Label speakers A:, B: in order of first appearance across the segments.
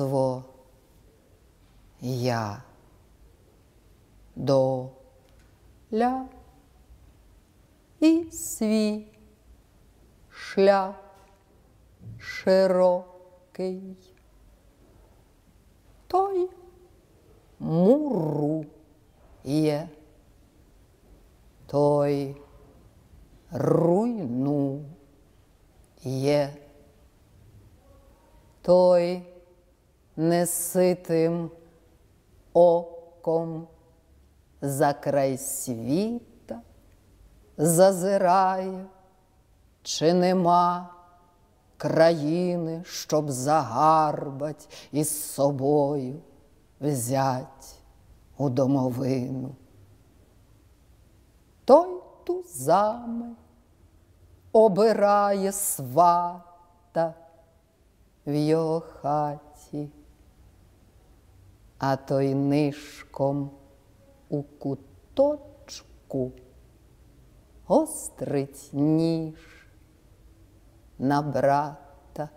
A: у всякого своя доля і свій. Шлях широкий. Той мурує той руйнує, той неситим оком. За край світа зазирає, чи нема країни, щоб загарбать із собою? Взять у домовину. Той тузами обирає свата в його хаті, а той нишком у куточку гострить ніж на брата,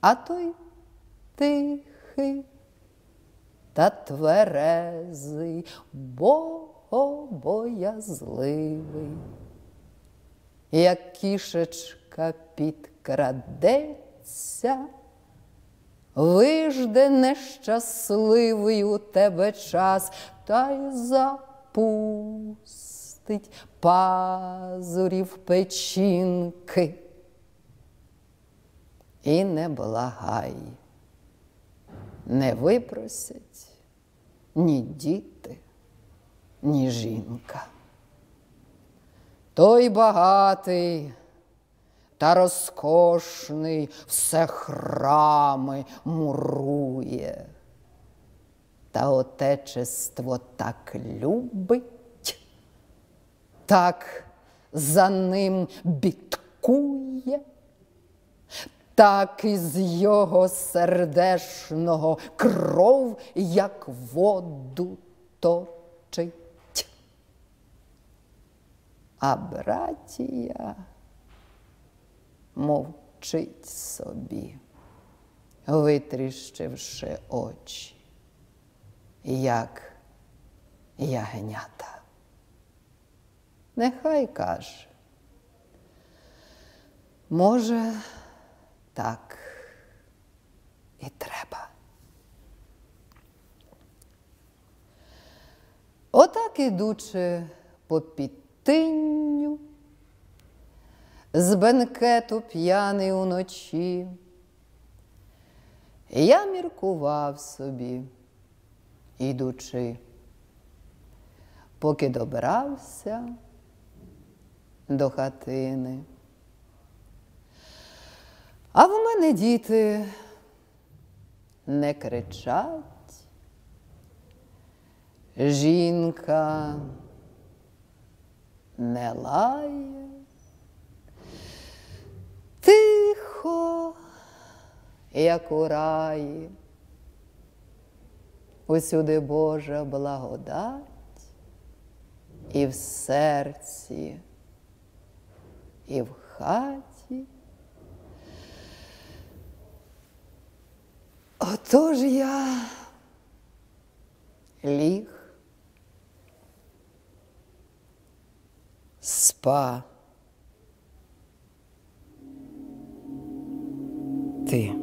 A: а той тихий та тверезий Бог обоязливий, як кішечка підкрадеться, вижде нещасливий у тебе час, та й запустить пазурів печінки. І не благай, не випросять ні діти ні жінка. Той багатий та розкошний все храми мурує, та отечество так любить, так за ним бідкує, так із його сердешного кров, як воду точить. А братія мовчить собі, витріщивши очі, як ягнята. Нехай каже, може, так і треба. Отак ідучи попід тинню, з бенкету п'яний уночі. Я міркував собі, ідучи, поки добрався до хатини. А в мене діти не кричать. Жінка не лає. Як у раї, усюди Божа благодать і в серці, і в хаті. Отож я ліг. спа. Ти.